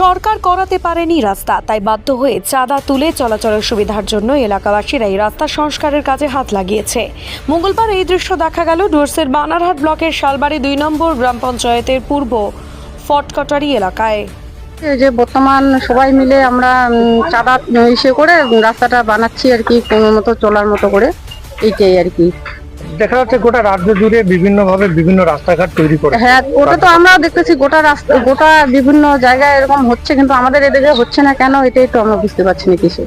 সরকার করাতে পারেনি রাস্তা, তাই বাধ্য হয়ে চাঁদা তুলে চলাচলের সুবিধার জন্য এলাকাবাসীরা এই রাস্তা সংস্কারের কাজে হাত লাগিয়েছে। মঙ্গলবার এই দৃশ্য দেখা গেল ডুয়ার্সের বানারহাট ব্লকের শালবাড়ি দুই নম্বর গ্রাম পঞ্চায়েতের পূর্ব ফটকটারি এলাকায়। যে বর্তমান সবাই মিলে আমরা চাঁদা ইসে করে রাস্তাটা বানাচ্ছি আর কি কোনো মতো চলার মতো করে, এইটাই আর কি। দেখা যাচ্ছে গোটা রাজ্য জুড়ে বিভিন্ন ভাবে বিভিন্ন রাস্তাঘাট তৈরি করে হ্যাঁ ওটা তো আমরাও দেখতেছি, গোটা রাস্তা, গোটা বিভিন্ন জায়গায় এরকম হচ্ছে, কিন্তু আমাদের এদিকে হচ্ছে না। কেন এটাই তো আমরা বুঝতে পারছি না কিছু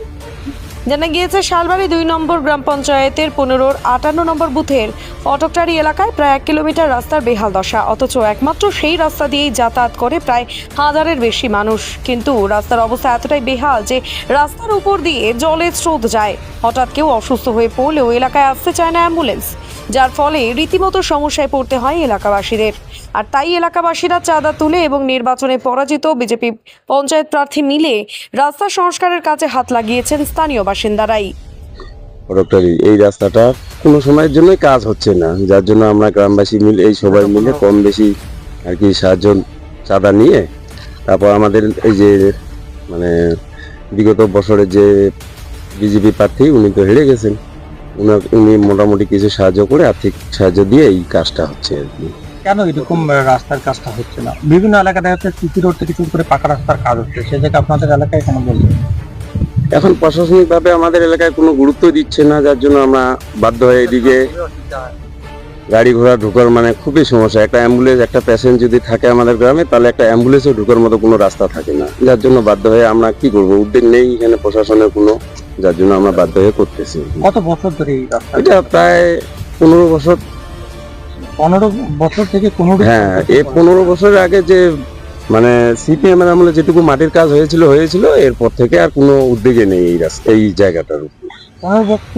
জানা গিয়েছে, শালবাড়ি দুই নম্বর গ্রাম পঞ্চায়েতের পনেরোর আটান্ন নম্বর বুথের ফটকটারি এলাকায় প্রায় এক কিলোমিটার রাস্তার বেহাল দশা, অথচ একমাত্র সেই রাস্তা দিয়েই যাতায়াত করে প্রায় হাজারের বেশি মানুষ। কিন্তু রাস্তার অবস্থা এতটাই বেহাল যে রাস্তার উপর দিয়ে জলের স্রোত যায়। হঠাৎ কেউ অসুস্থ হয়ে পড়লেও এলাকায় আসতে চায় না অ্যাম্বুলেন্স, যার ফলে রীতিমতো সমস্যায় পড়তে হয় এলাকাবাসীদের। আর তাই এলাকাবাসীরা চাঁদা তুলে এবং নির্বাচনে পরাজিত বিজেপি পঞ্চায়েত প্রার্থী মিলে রাস্তা সংস্কারের কাজে হাত লাগিয়েছেন স্থানীয় বাসিন্দারাই। এই রাস্তাটা কোনো সময়ের জন্যই কাজ হচ্ছে না। যার জন্য আমরা গ্রামবাসী মিলে এই সবাই মিলে কম বেশি আর কি সাহায্য চাঁদা নিয়ে তারপর আমাদের এই যে মানে বিগত বছরের যে বিজেপি প্রার্থী উনি তো হেরে গেছেন। উনা- উনি মোটামুটি কিছু সাহায্য করে আর্থিক সাহায্য দিয়ে এই কাজটা হচ্ছে আর কি। কেন এরকম রাস্তার কাজটা হচ্ছে না? বিভিন্ন এলাকা দেখা যাচ্ছে সিসি রোড থেকে শুরু করে পাকা রাস্তার কাজ হচ্ছে। সে জায়গায় আপনাদের এলাকায় কেন বলবেন এখন প্রশাসনিকভাবে আমাদের এলাকায় কোনো গুরুত্ব দিচ্ছে না যার জন্য আমরা বাধ্য হয়ে এদিকে গাড়ি ঘোড়া ঢোকার মানে খুবই সমস্যা। একটা অ্যাম্বুলেন্স একটা পেশেন্ট যদি থাকে আমাদের গ্রামে তাহলে একটা অ্যাম্বুলেন্সও ঢোকার মতো কোনো রাস্তা থাকে না। যার জন্য বাধ্য হয়ে আমরা কি করব? উদ্যোগ নেই এখানে প্রশাসনের কোনো যার জন্য আমরা বাধ্য হয়ে করতেছি। কত বছর ধরে এটা প্রায় পনেরো বছর পনেরো বছর থেকে পনেরো হ্যাঁ এই পনেরো বছরের আগে যে মানে সিপিএম এর আমলে যেটুকু মাটির কাজ হয়েছিল হয়েছিল এরপর থেকে আর কোনো উদ্যোগে নেই এই রাস্তা এই জায়গাটার উপর। বছর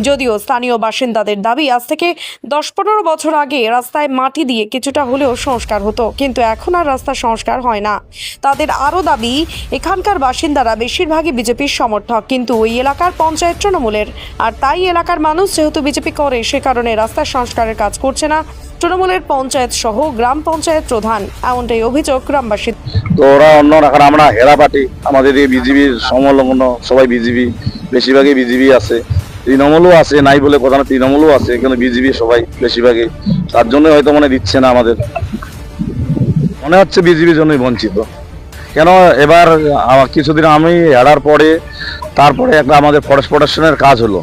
যদিও স্থানীয় বাসিন্দাদের দাবি, আজ থেকে দশ পনেরো বছর আগে রাস্তায় মাটি দিয়ে কিছুটা হলেও সংস্কার হতো, কিন্তু এখন আর রাস্তা সংস্কার হয় না। তাদের আরও দাবি, এখানকার বাসিন্দারা বেশিরভাগই বিজেপির সমর্থক, কিন্তু ওই এলাকার পঞ্চায়েত তৃণমূলের। আর তাই এলাকার মানুষ যেহেতু বিজেপি করে, সে কারণে রাস্তা সংস্কারের কাজ করছে না। তৃণমূলের পঞ্চায়েত সহ গ্রাম পঞ্চায়েত প্রধান, এমনটাই অভিযোগ গ্রামবাসী। ওরা অন্য আমরা হেরা পার্টি আমাদের এই বিজিবির সংলগ্ন সবাই বিজিবি বেশিরভাগই বিজিবি আছে। তৃণমূলও আছে, নাই বলে কথা না তৃণমূলও আছে কিন্তু বিজিবি সবাই বেশিরভাগই। তার জন্য হয়তো মনে দিচ্ছে না আমাদের। মনে হচ্ছে বিজিবির জন্যই বঞ্চিত। কেন এবার কিছুদিন আমি হেরার পরে, তারপরে একটা আমাদের ফরেস্ট প্রোটেকশনের কাজ হলো।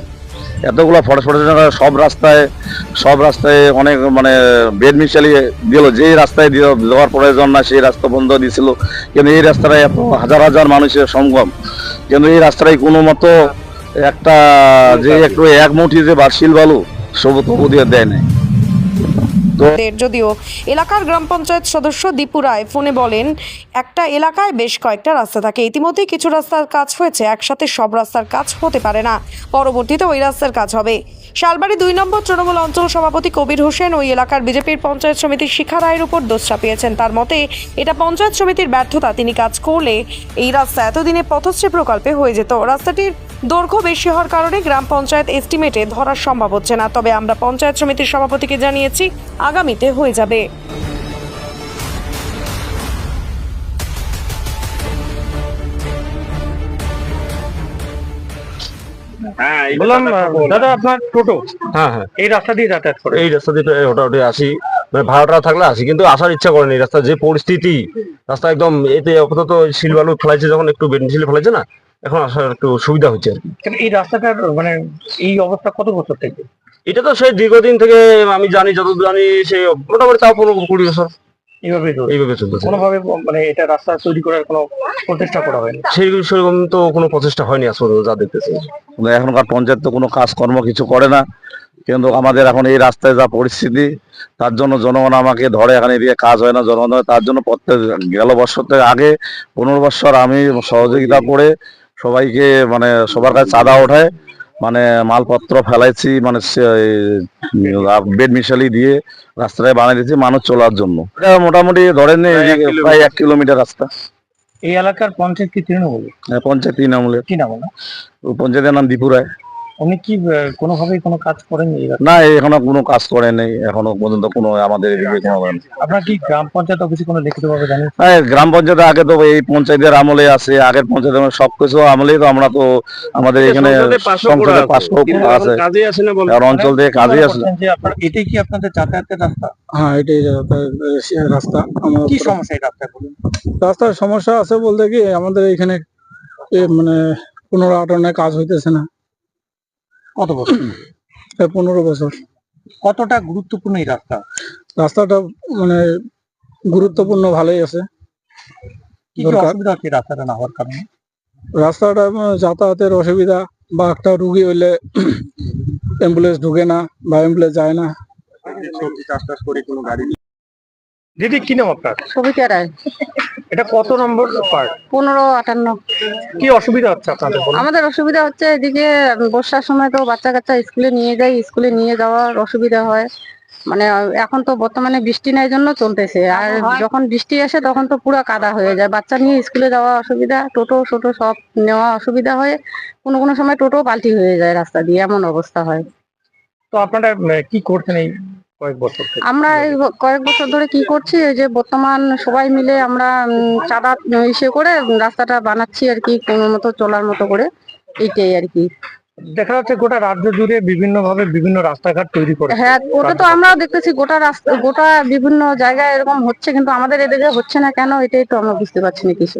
এতগুলো ফরেস্ট প্রোটেকশনের সব রাস্তায় সব রাস্তায় অনেক মানে বেড মিশালি দিল। যেই রাস্তায় দেওয়ার প্রয়োজন না সেই রাস্তা বন্ধ দিয়েছিল কিন্তু এই রাস্তাটায় এত হাজার হাজার মানুষের সঙ্গম। কিন্তু এই রাস্তাটায় কোনো মতো একটা যে একটু এক মুঠি যে বার্ষিল বালু, সবু তবু দিয়ে দেয় নাই। যদিও এলাকার গ্রাম পঞ্চায়েত সদস্য দীপু রায় ফোনে বলেন, একটা এলাকায় বেশ কয়েকটা রাস্তা থাকে। ইতিমধ্যেই কিছু রাস্তার কাজ হয়েছে, একসাথে সব রাস্তার কাজ হতে পারে না। পরবর্তীতে ওই রাস্তার কাজ হবে। শালবাড়ি দুই নম্বর তৃণমূল অঞ্চল সভাপতি কবির হোসেন ওই এলাকার বিজেপির পঞ্চায়েত সমিতির শিখা রায়ের উপর দোষ চাপিয়েছেন তার মতে, এটা পঞ্চায়েত সমিতির ব্যর্থতা। তিনি কাজ করলে এই রাস্তা এতদিনে পথশ্রী প্রকল্পে হয়ে যেত। রাস্তাটির দৈর্ঘ্য বেশি হওয়ার কারণে গ্রাম পঞ্চায়েত এস্টিমেটে ধরা সম্ভব হচ্ছে না। তবে আমরা পঞ্চায়েত সমিতির সভাপতিকে জানিয়েছি, আগামীতে হয়ে যাবে। বললাম দাদা আপনার টোটো? হ্যাঁ হ্যাঁ। এই রাস্তা দিয়ে যাতায়াত করে। এই রাস্তা দিয়ে আসি। মানে ভাড়াটা থাকলে আসি কিন্তু আসার ইচ্ছা করেনি। রাস্তা যে পরিস্থিতি রাস্তা একদম এতে আপাতত শিল বালু ফেলাইছে যখন একটু বেনশিল ফেলাইছে না এখন আসার একটু সুবিধা হচ্ছে আর এই রাস্তাটার মানে এই অবস্থা কত বছর থেকে? এটা তো সেই দীর্ঘদিন থেকে আমি জানি যতদূর জানি সেই মোটামুটি তাও পনেরো কুড়ি বছর। এইভাবেই এইভাবে চলতেছে। কোনোভাবে মানে এটা রাস্তা তৈরি করার কোনো প্রচেষ্টা করা হয়নি। সেই সেরকম তো কোনো প্রচেষ্টা হয়নি আজ পর্যন্ত যা দেখতেছি। এখনকার পঞ্চায়েত তো কোনো কাজকর্ম কিছু করে না। কিন্তু আমাদের এখন এই রাস্তায় যা পরিস্থিতি তার জন্য জনগণ আমাকে ধরে এখানে দিয়ে কাজ হয় না জনগণ তার জন্য প্রত্যেক গেল বছর থেকে আগে পনেরো বছর আমি সহযোগিতা করে সবাইকে মানে সবার কাছে চাঁদা ওঠায়। মানে মালপত্র ফেলাইছি মানে বেড মিশালি দিয়ে রাস্তায় বানিয়ে দিয়েছি মানুষ চলার জন্য। এটা মোটামুটি ধরেন প্রায় এক কিলোমিটার রাস্তা। এই এলাকার পঞ্চায়েত কি তৃণমূল? পঞ্চায়েত তৃণমূলের। কি নাম পঞ্চায়েতের নাম দীপুরায় উনি কি আহ, কোনোভাবেই কোনো কাজ করেননি না এখনও কোনো কাজ করে নেই এখনও পর্যন্ত কোনো আমাদের এদিকে কোনো আপনার কি গ্রাম পঞ্চায়েত অফিসে কোনো লিখিতভাবে জানেন হ্যাঁ গ্রাম পঞ্চায়েতে আগে তো এই পঞ্চায়েতের আমলে আছে আগের পঞ্চায়েত আমলে সবকিছু আমলেই তো আমরা তো আমাদের এখানে সংসদে পাশ আছে। কাজে আসে না আর অঞ্চল থেকে কাজে আসে আপনার এটাই কি আপনাদের যাতায়াতের রাস্তা? হ্যাঁ এটাই রাস্তা। আমার কি সমস্যা এই রাস্তায় বলুন? রাস্তার সমস্যা আছে বলতে কি আমাদের এখানে এ মানে পনেরো আটান্নে কাজ হইতেছে না। কত বছর? পনেরো বছর। কতটা গুরুত্বপূর্ণ এই রাস্তা? রাস্তাটা মানে গুরুত্বপূর্ণ ভালোই আছে। কি কি অসুবিধা হচ্ছে রাস্তাটা না হওয়ার কারণে? রাস্তাটা যাতায়াতের অসুবিধা বা একটা রুগী হইলে অ্যাম্বুলেন্স ঢুকে না বা অ্যাম্বুলেন্স যায় না। দিদি কি নাম আপনার? সবিতা রায়। এটা কত নম্বর পার্ট পনেরো আটান্ন। কি অসুবিধা হচ্ছে আপনাদের আমাদের অসুবিধা হচ্ছে এদিকে বর্ষার সময় তো বাচ্চা কাচ্চা স্কুলে নিয়ে যায় স্কুলে নিয়ে যাওয়ার অসুবিধা হয়। মানে এখন তো বর্তমানে বৃষ্টি নাই জন্য চলতেছে। আর যখন বৃষ্টি আসে তখন তো পুরো কাদা হয়ে যায়। বাচ্চা নিয়ে স্কুলে যাওয়া অসুবিধা টোটো টোটো সব নেওয়া অসুবিধা হয় কোনো কোনো সময় টোটো পাল্টি হয়ে যায় রাস্তা দিয়ে। এমন অবস্থা হয়। তো আপনারা কি করছেন এই কয়েক বছর থেকে। আমরা এই কয়েক বছর ধরে কি করছি এই যে বর্তমান সবাই মিলে আমরা চাঁদা ইসে করে রাস্তাটা বানাচ্ছি আর কি কোনো মতো চলার মতো করে। এইটাই আর কি। দেখা যাচ্ছে গোটা রাজ্য জুড়ে বিভিন্ন ভাবে বিভিন্ন রাস্তাঘাট তৈরি করে হ্যাঁ ওটা তো আমরাও দেখতেছি গোটা রাস্তা গোটা বিভিন্ন জায়গায় এরকম হচ্ছে কিন্তু আমাদের এদিকে হচ্ছে না কেন এটাই তো আমরা বুঝতে পারছি না কিছু।